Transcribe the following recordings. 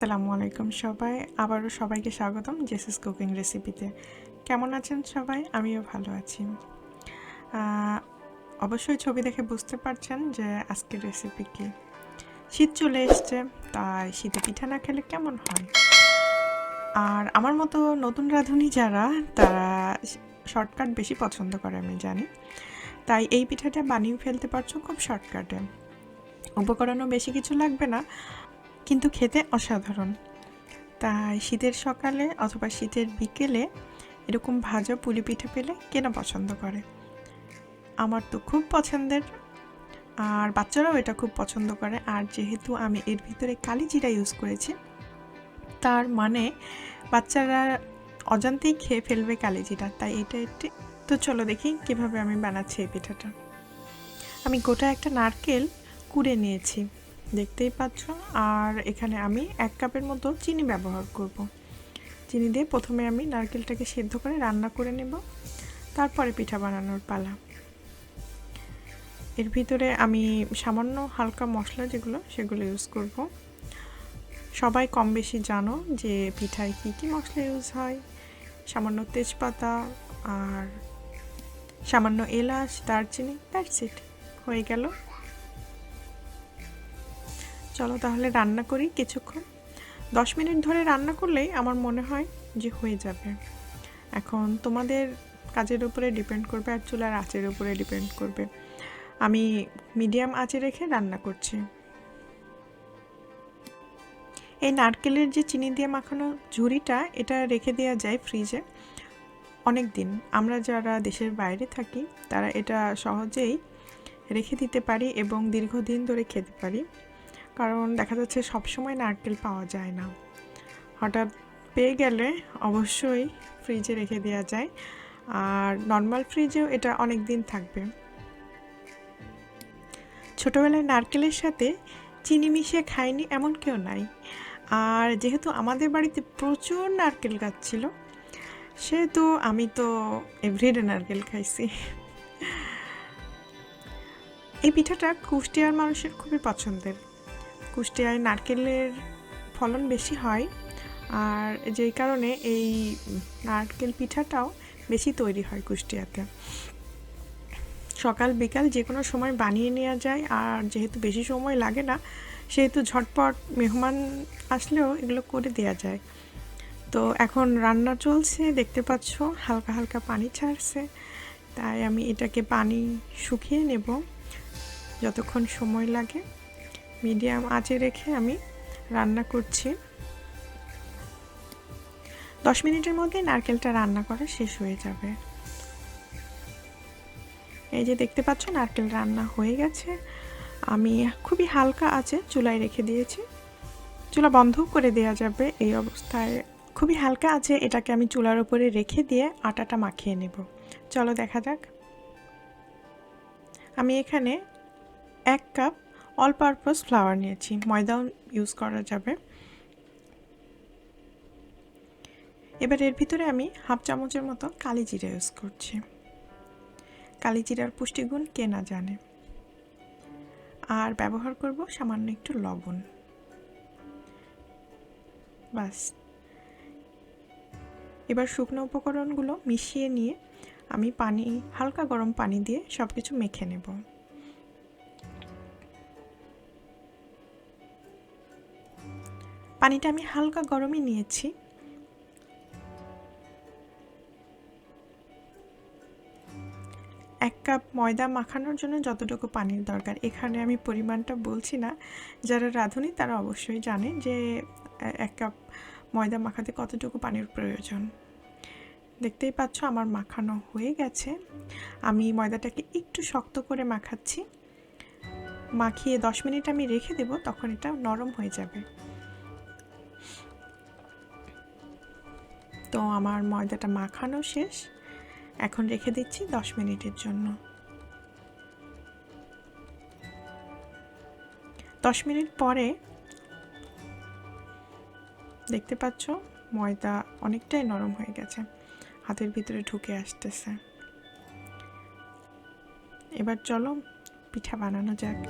আসসালামু আলাইকুম সবাই। আবারও সবাইকে স্বাগতম জেসিস কুকিং রেসিপিতে। কেমন আছেন সবাই? আমিও ভালো আছি। অবশ্যই ছবি দেখে বুঝতে পারছেন যে আজকের রেসিপি কি। শীত চলে এসছে, তাই শীতে পিঠা না খেলে কেমন হয়? আর আমার মতো নতুন রাঁধুনি যারা, তারা শর্টকাট বেশি পছন্দ করে আমি জানি। তাই এই পিঠাটা বানিয়ে ফেলতে পারছ খুব শর্টকাটে। উপকরণও বেশি কিছু লাগবে না কিন্তু খেতে অসাধারণ। তাই শীতের সকালে অথবা শীতের বিকেলে এরকম ভাজা পুলি পিঠে পেলে কেনা পছন্দ করে। আমার তো খুব পছন্দের। আর বাচ্চারাও এটা খুব পছন্দ করে। আর যেহেতু আমি এর ভিতরে কালি জিরা ইউজ করেছি, তার মানে বাচ্চারা অজান্তেই খেয়ে ফেলবে কালি জিরা। তাই এটা একটি তো চলো দেখি কীভাবে আমি বানাচ্ছি এই পিঠাটা। আমি গোটা একটা নারকেল কুড়ে নিয়েছি। দেখতেই পাচ্ছ। আর এখানে আমি এক কাপের মতো চিনি ব্যবহার করব। চিনি দিয়ে প্রথমে আমি নারকেলটাকে সেদ্ধ করে রান্না করে নেব। তারপরে পিঠা বানানোর পালা। এর ভিতরে আমি সামান্য হালকা মশলা যেগুলো, সেগুলো ইউজ করব। সবাই কম বেশি জানো যে পিঠায় কী কী মশলা ইউজ হয়। সামান্য তেজপাতা আর সামান্য এলাচ, দারচিনি দ্যাটস ইট হয়ে গেল। চলো তাহলে রান্না করি কিছুক্ষণ। দশ মিনিট ধরে রান্না করলেই আমার মনে হয় যে হয়ে যাবে। এখন তোমাদের কাজের উপরে ডিপেন্ড করবে আর চুলার আঁচের উপরে ডিপেন্ড করবে। আমি মিডিয়াম আঁচে রেখে রান্না করছি। এই নারকেলের যে চিনি দিয়ে মাখানো ঝুড়িটা, এটা রেখে দেওয়া যায় ফ্রিজে অনেক দিন। আমরা যারা দেশের বাইরে থাকি, তারা এটা সহজেই রেখে দিতে পারি এবং দীর্ঘদিন ধরে খেতে পারি। কারণ দেখা যাচ্ছে সবসময় নারকেল পাওয়া যায় না। হঠাৎ পেয়ে গেলে অবশ্যই ফ্রিজে রেখে দেওয়া যায়। আর নর্মাল ফ্রিজেও এটা অনেক দিন থাকবে। ছোটোবেলায় নারকেলের সাথে চিনি মিশিয়ে খাইনি এমন কেউ নাই। আর যেহেতু আমাদের বাড়িতে প্রচুর নারকেল গাছ ছিল, সেহেতু আমি তো এভরিডে নারকেল খাইছি। এই পিঠাটা কুষ্টিয়ার মানুষের খুবই পছন্দের। কুষ্টিয়ায় নারকেলের ফলন বেশি হয় আর যেই কারণে এই নারকেল পিঠাটাও বেশি তৈরি হয় কুষ্টিয়াতে। সকাল, বিকাল যে কোনো সময় বানিয়ে নেওয়া যায় আর যেহেতু বেশি সময় লাগে না, সেহেতু ঝটপট মেহমান আসলেও এগুলো করে দেওয়া যায়। তো এখন রান্না চলছে, দেখতে পাচ্ছ হালকা হালকা পানি ছাড়ছে, তাই আমি এটাকে পানি শুকিয়ে নেব, যতক্ষণ সময় লাগে। মিডিয়াম আঁচে রেখে আমি রান্না করছি। দশ মিনিটের মধ্যে নারকেলটা রান্না করা শেষ হয়ে যাবে। এই যে দেখতে পাচ্ছ, নারকেল রান্না হয়ে গেছে। আমি খুবই হালকা আছে চুলায় রেখে দিয়েছি। চুলা বন্ধ করে দেওয়া যাবে এই অবস্থায়। খুবই হালকা আছে এটাকে আমি চুলার উপরে রেখে দিয়ে আটাটা মাখিয়ে নেব। চলো দেখা যাক। আমি এখানে এক কাপ অল পারপাস ফ্লাওয়ার নিয়েছি। ময়দাও ইউজ করা যাবে। এবার এর ভিতরে আমি হাফ চামচের মতো কালি জিরা ইউজ করছি। কালি জিরার পুষ্টিগুণ কে না জানে। আর ব্যবহার করব সামান্য একটু লবণ। বাস এবার শুকনো উপকরণগুলো মিশিয়ে নিয়ে আমি পানি, হালকা গরম পানি দিয়ে সব কিছু মেখে নেব। পানিটা আমি হালকা গরমই নিয়েছি। এক কাপ ময়দা মাখানোর জন্য যতটুকু পানির দরকার। এখানে আমি পরিমাণটা বলছি না। যারা রাঁধুনি, তারা অবশ্যই জানে যে এক কাপ ময়দা মাখাতে কতটুকু পানির প্রয়োজন। দেখতেই পাচ্ছ আমার মাখানো হয়ে গেছে। আমি ময়দাটাকে একটু শক্ত করে মাখাচ্ছি। মাখিয়ে দশ মিনিট আমি রেখে দেব, তখন এটা নরম হয়ে যাবে। তো আমার ময়দাটা মাখানো শেষ। এখন রেখে দিচ্ছি দশ মিনিটের জন্য। দশ মিনিট পরে দেখতে পাচ্ছ, ময়দা অনেকটাই নরম হয়ে গেছে। হাতের ভিতরে ঢুকে আসতেছে। এবার চলো পিঠা বানানো যাক।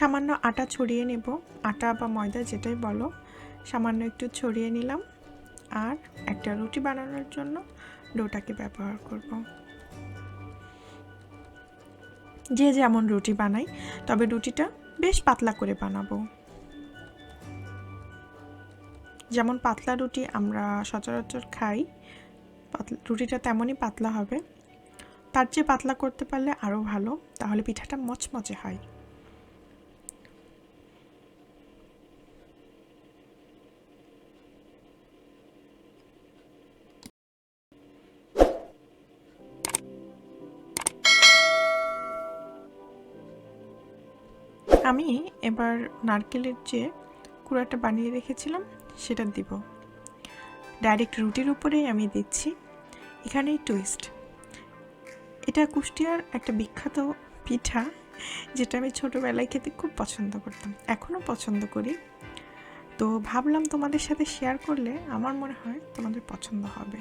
সামান্য আটা ছড়িয়ে নেব। আটা বা ময়দা যেটাই বলো, সামান্য একটু ছড়িয়ে নিলাম আর একটা রুটি বানানোর জন্য ডোটাকে ব্যবহার করব। যে যেমন রুটি বানাই, তবে রুটিটা বেশ পাতলা করে বানাবো। যেমন পাতলা রুটি আমরা সচরাচর খাই রুটিটা তেমনই পাতলা হবে। তার চেয়ে পাতলা করতে পারলে আরও ভালো, তাহলে পিঠাটা মচমচে হয়। আমি এবার নারকেলের যে কুড়াটা বানিয়ে রেখেছিলাম, সেটা দিব। ডাইরেক্ট রুটির উপরেই আমি দিচ্ছি। এখানেই টুইস্ট এটা কুষ্টিয়ার একটা বিখ্যাত পিঠা, যেটা আমি ছোটোবেলায় খেতে খুব পছন্দ করতাম এখনও পছন্দ করি। তো ভাবলাম তোমাদের সাথে শেয়ার করলে আমার মনে হয় তোমাদের পছন্দ হবে।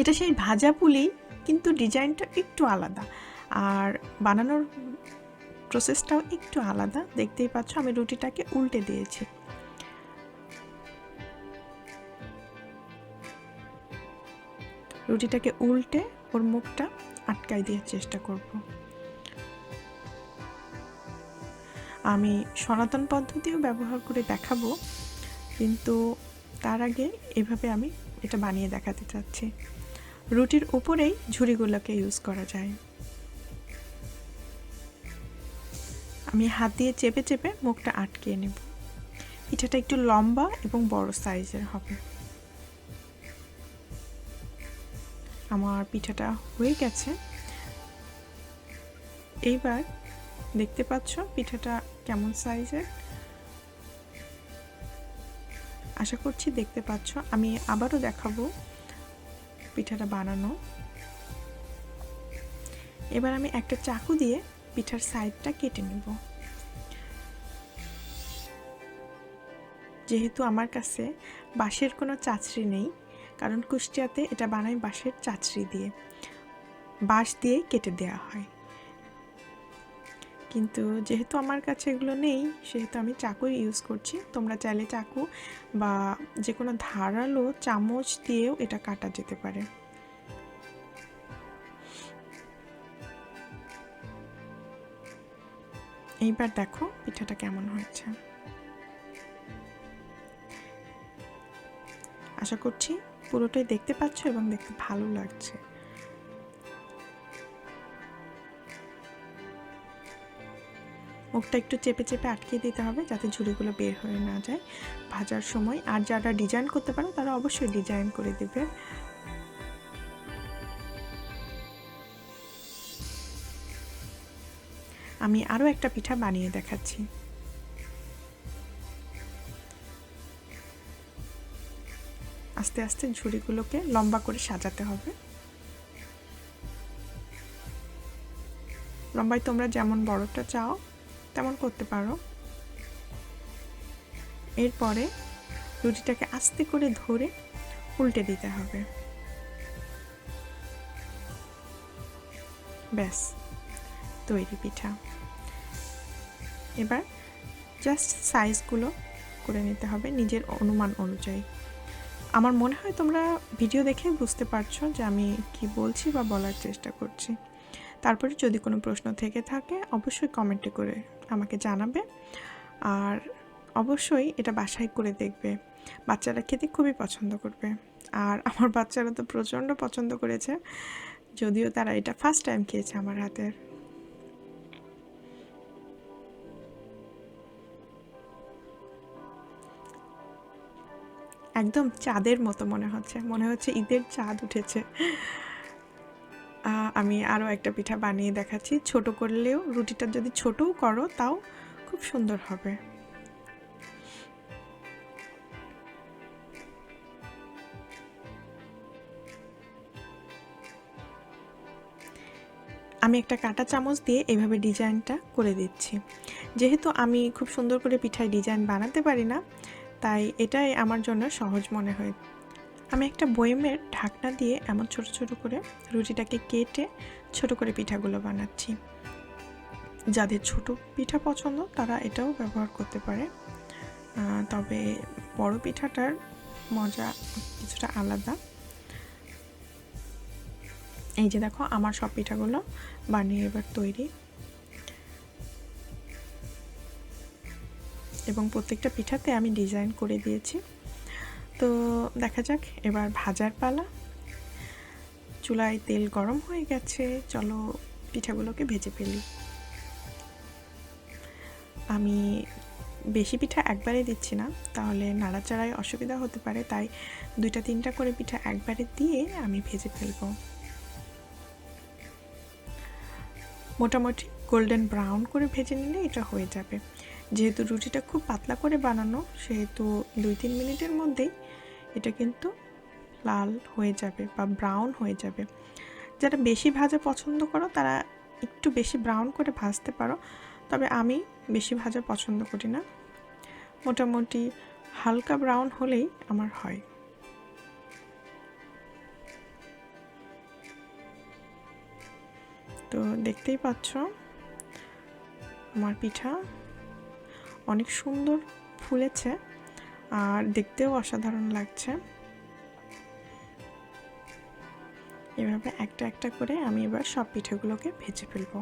এটা সেই ভাজা পুলি, কিন্তু ডিজাইনটা একটু আলাদা। আর বানানোর প্রসেসটাও একটু আলাদা। দেখতেই পাচ্ছ আমি রুটিটাকে উল্টে দিয়েছি। রুটিটাকে উল্টে ওর মুখটা আটকাই দেওয়ার চেষ্টা করব। আমি সনাতন পদ্ধতিও ব্যবহার করে দেখাবো, কিন্তু তার আগে এভাবে আমি এটা বানিয়ে দেখাতে চাচ্ছি। রুটির উপরেই ঝুড়িগুলোকে ইউজ করা যায়। আমি হাত দিয়ে চেপে চেপে মুখটা আটকিয়ে নেব। পিঠাটা একটু লম্বা এবং বড় সাইজের হবে। আমার পিঠাটা হয়ে গেছে। এইবার দেখতে পাচ্ছ পিঠাটা কেমন সাইজের? আশা করছি দেখতে পাচ্ছ। আমি আবারও দেখাবো পিঠাটা বানানো। এবার আমি একটা চাকু দিয়ে পিঠার সাইডটা কেটে নেব। যেহেতু আমার কাছে বাঁশের কোনো চাচড়ি নেই, কারণ কুষ্টিয়াতে এটা বানাই বাঁশের চাচড়ি দিয়ে। বাঁশ দিয়ে কেটে দেওয়া হয়। কিন্তু যেহেতু আমার কাছে এগুলো নেই, সেহেতু আমি চাকুই ইউজ করছি। তোমরা চাইলে চাকু বা যে কোনো ধারালো চামচ দিয়েও এটা কাটা যেতে পারে। এইবার দেখো পিঠাটা কেমন হয়েছে। আশা করছি পুরোটাই দেখতে পাচ্ছ এবং দেখতে ভালো লাগছে। মুখটা একটু চেপে চেপে আটকিয়ে দিতে হবে যাতে ঝুড়িগুলো বের হয়ে না যায়। ভাজার সময় আর যারা ডিজাইন করতে পারো তারা অবশ্যই ডিজাইন করে দেবে। আমি আরও একটা পিঠা বানিয়ে দেখাচ্ছি। আস্তে আস্তে ঝুড়িগুলোকে লম্বা করে সাজাতে হবে। লম্বায় তোমরা যেমন বড়টা চাও, তেমন করতে পারো। এরপরে রুটিটাকে আস্তে করে ধরে উল্টে দিতে হবে। ব্যাস। তৈরি পিঠা। এবার জাস্ট সাইজগুলো করে নিতে হবে নিজের অনুমান অনুযায়ী। আমার মনে হয় তোমরা ভিডিও দেখে বুঝতে পারছ যে আমি কি বলছি বা বলার চেষ্টা করছি। তারপরে যদি কোনো প্রশ্ন থেকে থাকে, অবশ্যই কমেন্টে করে আমাকে জানাবে। আর অবশ্যই এটা বাসায় করে দেখবে। বাচ্চারা খেতে খুবই পছন্দ করবে। আর আমার বাচ্চারা তো প্রচণ্ড পছন্দ করেছে। যদিও তারা এটা ফার্স্ট টাইম খেয়েছে আমার হাতের। একদম চাঁদের মতো মনে হচ্ছে। মনে হচ্ছে ঈদের চাঁদ উঠেছে। আমি আরও একটা পিঠা বানিয়ে দেখাচ্ছি। ছোট করলেও রুটিটা যদি ছোটও করো, তাও খুব সুন্দর হবে। আমি একটা কাটা চামচ দিয়ে এভাবে ডিজাইনটা করে দিচ্ছি। যেহেতু আমি খুব সুন্দর করে পিঠায় ডিজাইন বানাতে পারি না তাই এটাই আমার জন্য সহজ মনে হয়। আমি একটা বয়েমের ঢাকনা দিয়ে এমন ছোট ছোট করে রুটিটাকে কেটে ছোট করে পিঠাগুলো বানাচ্ছি। যাদের ছোট পিঠা পছন্দ তারা এটাও ব্যবহার করতে পারে। তবে বড় পিঠাটার মজা কিছুটা আলাদা। এই যে দেখো, আমার সব পিঠাগুলো বানিয়ে এবার তৈরি। এবং প্রত্যেকটা পিঠাতে আমি ডিজাইন করে দিয়েছি। তো দেখা যাক, এবার ভাজার পালা। চুলায় তেল গরম হয়ে গেছে, চলো পিঠাগুলোকে ভেজে ফেলি। আমি বেশি পিঠা একবারে দিচ্ছি না, তাহলে নাড়াচাড়ায় অসুবিধা হতে পারে, তাই দুইটা, তিনটা করে পিঠা একবারে দিয়ে আমি ভেজে ফেলব। মোটামুটি গোল্ডেন ব্রাউন করে ভেজে নিলে এটা হয়ে যাবে। যেহেতু রুটিটা খুব পাতলা করে বানানো, সেহেতু দুই তিন মিনিটের মধ্যেই এটা কিন্তু লাল হয়ে যাবে বা ব্রাউন হয়ে যাবে। যারা বেশি ভাজা পছন্দ করো, তারা একটু বেশি ব্রাউন করে ভাজতে পারো। তবে আমি বেশি ভাজা পছন্দ করি না। মোটামুটি হালকা ব্রাউন হলেই আমার হয়। তো দেখতেই পাচ্ছ, আমার পিঠা অনেক সুন্দর ফুলেছে আর দেখতেও অসাধারণ লাগছে। এভাবে একটা একটা করে আমি এবার সব পিঠেগুলোকে ভেজে ফেলব।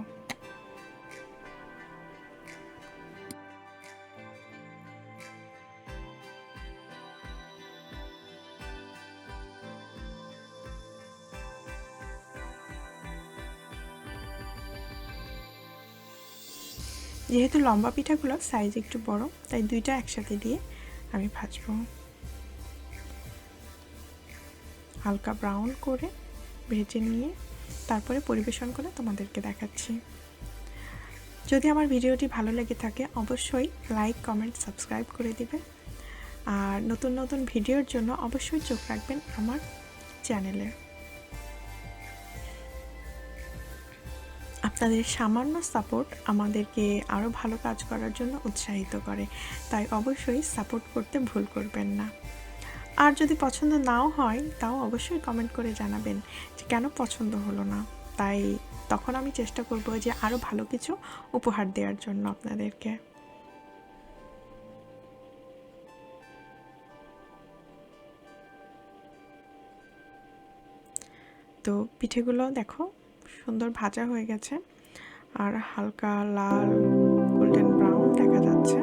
যেহেতু লম্বা পিঠাগুলো সাইজ একটু বড়, তাই দুইটা একসাথে দিয়ে আমি ভাজবো। হালকা ব্রাউন করে ভেজে নিয়ে তারপরে পরিবেশন করে তোমাদেরকে দেখাচ্ছি। যদি আমার ভিডিওটি ভালো লেগে থাকে, অবশ্যই লাইক কমেন্ট সাবস্ক্রাইব করে দিবে। আর নতুন নতুন ভিডিওর জন্য অবশ্যই চোখ রাখবেন আমার চ্যানেলে। আপনাদের সামান্য সাপোর্ট আমাদেরকে আরও ভালো কাজ করার জন্য উৎসাহিত করে। তাই অবশ্যই সাপোর্ট করতে ভুল করবেন না। আর যদি পছন্দ নাও হয়, তাও অবশ্যই কমেন্ট করে জানাবেন যে কেন পছন্দ হলো না। তাই তখন আমি চেষ্টা করব যে আরও ভালো কিছু উপহার দেওয়ার জন্য আপনাদেরকে। তো পিঠেগুলো দেখো সুন্দর ভাজা হয়ে গেছে। আর হালকা লাল গোল্ডেন ব্রাউন দেখা যাচ্ছে।